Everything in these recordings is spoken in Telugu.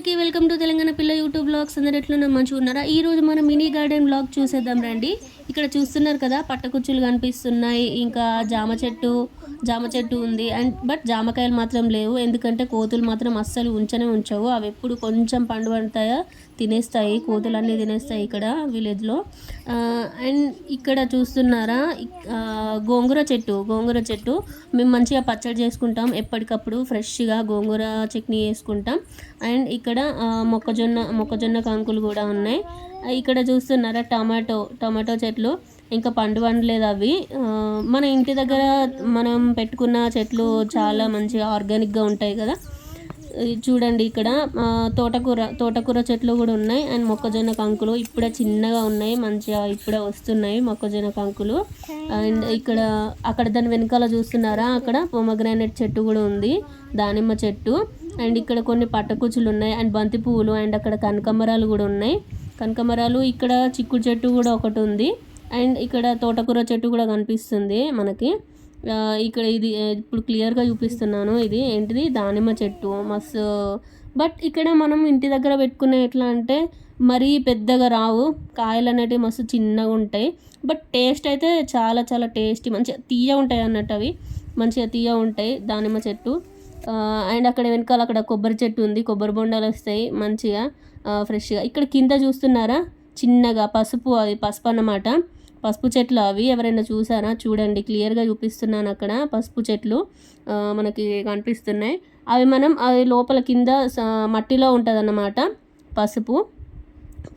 అందరికీ వెల్కమ్ టు తెలంగాణ పిల్ల యూట్యూబ్ బ్లాగ్స్ అందరు ఎట్లా మంచిగా ఉన్నారా? ఈ రోజు మనం మినీ గార్డెన్ బ్లాగ్ చూసేద్దాం రండి. ఇక్కడ చూస్తున్నారు కదా పట్టకుచ్చులు కనిపిస్తున్నాయి ఇంకా జామ చెట్టు జామ చెట్టు ఉంది. అండ్ బట్ జామకాయలు మాత్రం లేవు. ఎందుకంటే కోతులు మాత్రం అస్సలు ఉంచనే ఉంచవు. అవి ఎప్పుడు కొంచెం పండు పడతాయో తినేస్తాయి. కోతులు అన్నీ తినేస్తాయి ఇక్కడ విలేజ్లో. అండ్ ఇక్కడ చూస్తున్నారా గోంగూర చెట్టు. గోంగూర చెట్టు. మేము మంచిగా పచ్చడి చేసుకుంటాం. ఎప్పటికప్పుడు ఫ్రెష్గా గోంగూర చట్నీ వేసుకుంటాం అండ్ ఇక్కడ మొక్కజొన్న మొక్కజొన్న కంకులు కూడా ఉన్నాయి. ఇక్కడ చూస్తున్నారా టమాటో టమాటో చెట్లు. ఇంకా పండు పండలేదు అవి. మన ఇంటి దగ్గర మనం పెట్టుకున్న చెట్లు చాలా మంచిగా ఆర్గానిక్గా ఉంటాయి కదా. చూడండి ఇక్కడ తోటకూర తోటకూర చెట్లు కూడా ఉన్నాయి. అండ్ మొక్కజొన్న కంకులు ఇప్పుడే చిన్నగా ఉన్నాయి మంచిగా ఇప్పుడే వస్తున్నాయి మొక్కజొన్న కంకులు. అండ్ ఇక్కడ అక్కడ దాని వెనకాల చూస్తున్నారా? అక్కడ పొమగ్రానైట్ చెట్టు కూడా ఉంది దానిమ్మ చెట్టు. అండ్ ఇక్కడ కొన్ని పట్టకుచ్చులు ఉన్నాయి అండ్ బంతి పువ్వులు అండ్ అక్కడ కనకమరాలు కూడా ఉన్నాయి. కనకమరాలు ఇక్కడ చిక్కుడు చెట్టు కూడా ఒకటి ఉంది. అండ్ ఇక్కడ తోటకూర చెట్టు కూడా కనిపిస్తుంది మనకి. ఇక్కడ ఇది ఇప్పుడు క్లియర్గా చూపిస్తున్నాను ఇది. ఏంటిది? దానిమ్మ చెట్టు మస్తు బట్ ఇక్కడ మనం ఇంటి దగ్గర పెట్టుకునే ఎట్లా అంటే మరీ పెద్దగా రావు. కాయలు అనేటివి మస్తు చిన్నగా ఉంటాయి. బట్ టేస్ట్ అయితే చాలా చాలా టేస్టీ. మంచిగా తీయ ఉంటాయి అన్నట్టు అవి. మంచిగా తీయ ఉంటాయి దానిమ్మ చెట్టు. అండ్ అక్కడ వెనకాల అక్కడ కొబ్బరి చెట్టు ఉంది. కొబ్బరి బొండాలు వస్తాయి మంచిగా ఫ్రెష్గా. ఇక్కడ కింద చూస్తున్నారా? చిన్నగా పసుపు అది పసుపు అన్నమాట. పసుపు చెట్లు అవి ఎవరైనా చూసారా? చూడండి క్లియర్గా చూపిస్తున్నాను అక్కడ పసుపు చెట్లు. మనకి కనిపిస్తున్నాయి. అవి మనం అవి లోపల కింద స- మట్టిలో ఉంటుంది పసుపు.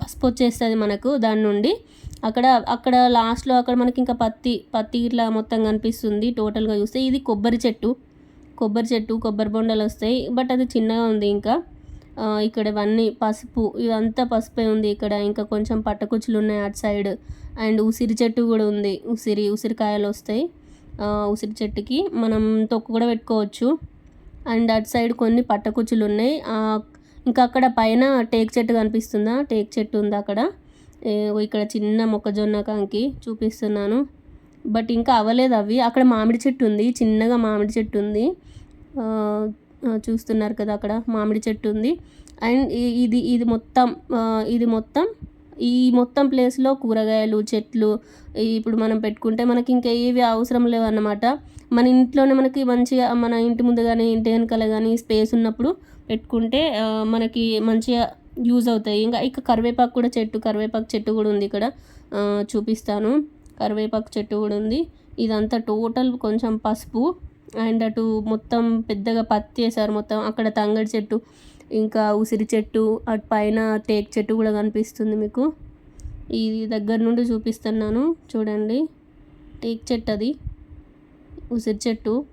పసుపు వచ్చేస్తుంది మనకు దాని నుండి. అక్కడ అక్కడ లాస్ట్లో అక్కడ మనకి ఇంకా పత్తి పత్తి ఇట్లా మొత్తం కనిపిస్తుంది టోటల్గా చూస్తే. ఇది కొబ్బరి చెట్టు. కొబ్బరి చెట్టు కొబ్బరి బొండలు వస్తాయి బట్ అది చిన్నగా ఉంది ఇంకా. ఇక్కడ ఇవన్నీ పసుపు ఇదంతా పసుపే ఉంది ఇక్కడ. ఇంకా కొంచెం పట్టకుచ్చులు ఉన్నాయి అటు సైడ్. అండ్ ఉసిరి చెట్టు కూడా ఉంది. ఉసిరి ఉసిరికాయలు వస్తాయి. ఉసిరి చెట్టుకి మనం తొక్కు కూడా పెట్టుకోవచ్చు. అండ్ అటు సైడ్ కొన్ని పట్టకుచ్చులు ఉన్నాయి ఇంకా అక్కడ పైన టేక్ చెట్టు కనిపిస్తుందా? టేక్ చెట్టు ఉంది అక్కడ. ఇక్కడ చిన్న మొక్కజొన్న కంకి చూపిస్తున్నాను. బట్ ఇంకా అవ్వలేదు అవి. అక్కడ మామిడి చెట్టు ఉంది. చిన్నగా మామిడి చెట్టు ఉంది. చూస్తున్నారు కదా అక్కడ మామిడి చెట్టు ఉంది. అండ్ ఇది ఇది మొత్తం ఇది మొత్తం ఈ మొత్తం ప్లేస్లో కూరగాయలు చెట్లు ఇప్పుడు మనం పెట్టుకుంటే మనకి ఇంకా ఏవి అవసరం లేవు అన్నమాట మన ఇంట్లోనే మనకి మంచిగా మన ఇంటి ముందు కానీ ఇంటి వెనకాల కానీ స్పేస్ ఉన్నప్పుడు పెట్టుకుంటే మనకి మంచిగా యూజ్ అవుతాయి. ఇంకా ఇక కరివేపాకు కూడా చెట్టు కరివేపాకు చెట్టు కూడా ఉంది ఇక్కడ. చూపిస్తాను. కరివేపాకు చెట్టు కూడా ఉంది. ఇదంతా టోటల్ కొంచెం పసుపు. అండ్ అటు మొత్తం పెద్దగా పత్తి చేశారు మొత్తం. అక్కడ తంగడి చెట్టు ఇంకా ఉసిరి చెట్టు అటు పైన టేక్ చెట్టు కూడా కనిపిస్తుంది మీకు. ఇది దగ్గర నుండి చూపిస్తున్నాను చూడండి. టేక్ చెట్టు అది ఉసిరి చెట్టు.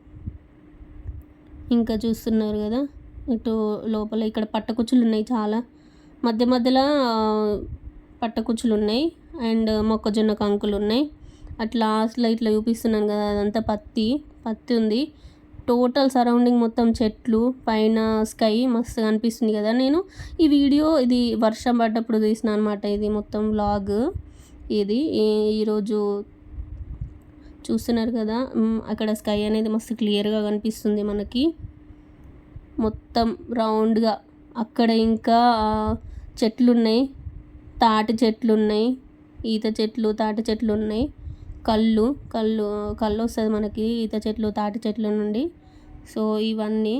ఇంకా చూస్తున్నారు కదా ఇటు లోపల ఇక్కడ పట్టకుచ్చులు ఉన్నాయి చాలా. మధ్య మధ్యలో పట్టకుచ్చులు ఉన్నాయి అండ్ మొక్కజొన్న కంకులు ఉన్నాయి. అట్లా లాస్ట్లో ఇట్లా చూపిస్తున్నాను కదా అదంతా పత్తి పత్తి ఉంది. టోటల్ సరౌండింగ్ మొత్తం చెట్లు పైన స్కై మస్తు కనిపిస్తుంది కదా. నేను ఈ వీడియో ఇది వర్షం పడ్డప్పుడు తీసిన అనమాట ఇది మొత్తం వ్లాగ్ ఇది ఈరోజు చూస్తున్నారు కదా అక్కడ స్కై అనేది మస్తు క్లియర్గా కనిపిస్తుంది మనకి. మొత్తం రౌండ్గా అక్కడ ఇంకా చెట్లు ఉన్నాయి తాటి చెట్లు ఉన్నాయి ఈత చెట్లు తాటి చెట్లు ఉన్నాయి. కళ్ళు కళ్ళు కళ్ళు వస్తుంది మనకి ఈత చెట్లు తాటి చెట్ల నుండి. సో ఇవన్నీ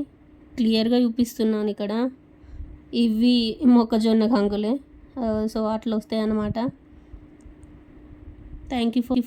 క్లియర్గా చూపిస్తున్నాను ఇక్కడ. ఇవి మొక్కజొన్న కంకులే. సో అట్లా వస్తాయి అన్నమాట థ్యాంక్ యూ ఫర్